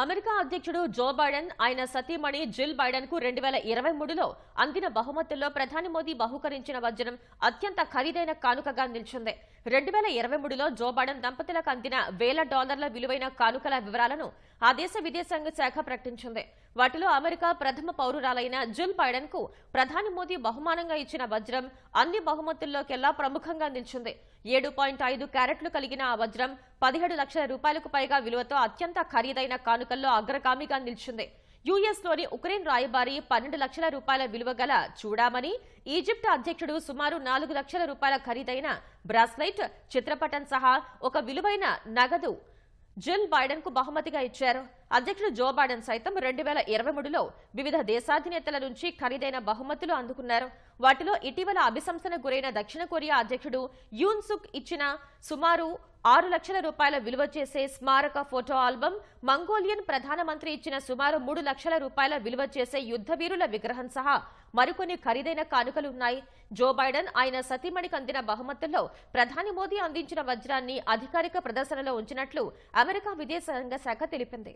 America అధ్యక్షుడు Joe Biden ఆయన సతీమణి జిల్ బైడెన్కు రెండు వేల ఇరవై మూడులో అందిన బహుమతుల్లో ప్రధాని మోదీ బహుకరించిన వజ్రం అత్యంత ఖరీదైన కానుకగా నిలిచింది. రెండు వేల ఇరవై మూడులో జో బైడెన్ దంపతులకు అందిన వేల డాలర్ల విలువైన కానుకల వివరాలను ఆ దేశ విదేశాంగ శాఖ ప్రకటించింది. వాటిలో అమెరికా ప్రథమ పౌరురాలైన జిల్ బైడెన్కు ప్రధాని మోదీ బహుమానంగా ఇచ్చిన వజ్రం అన్ని బహుమతుల్లోకెల్లా ప్రముఖంగా నిలిచింది. ఏడు పాయింట్ ఐదు క్యారెట్లు కలిగిన ఆ వజ్రం పదిహేడు లక్షల రూపాయలకు పైగా విలువతో అత్యంత ఖరీదైన కానుకల్లో అగ్రగామిగా నిలిచింది. యుఎస్లోని ఉక్రెయిన్ రాయబారి పన్నెండు లక్షల రూపాయల విలువ గల చూడామని ఈజిప్ట్ అధ్యక్షుడు సుమారు నాలుగు లక్షల రూపాయల ఖరీదైన బ్రాస్లైట్ చిత్రపటం సహా ఒక విలువైన నగదు జిల్ బైడెన్కు బహుమతిగా ఇచ్చారు. అధ్యక్షుడు జో బైడెన్ సైతం రెండు వేల ఇరవై మూడులో వివిధ దేశాధినేతల నుంచి ఖరీదైన బహుమతులు అందుకున్నారు. వాటిలో ఇటీవల అభిశంసన గురైన దక్షిణ కొరియా అధ్యక్షుడు యూన్సుక్ ఇచ్చిన సుమారు ఆరు లక్షల రూపాయల విలువ చేసే స్మారక ఫోటో ఆల్బం మంగోలియన్ ప్రధానమంత్రి ఇచ్చిన సుమారు మూడు లక్షల రూపాయల విలువ చేసే యుద్ధవీరుల విగ్రహం సహా మరికొన్ని ఖరీదైన కానుకలు ఉన్నాయి జో బైడెన్ ఆయన సతీమణికి అందిన బహుమతుల్లో ప్రధాని మోదీ అందించిన వజ్రాన్ని అధికారిక ప్రదర్శనలో ఉంచినట్లు అమెరికా విదేశాంగ శాఖ తెలిపింది.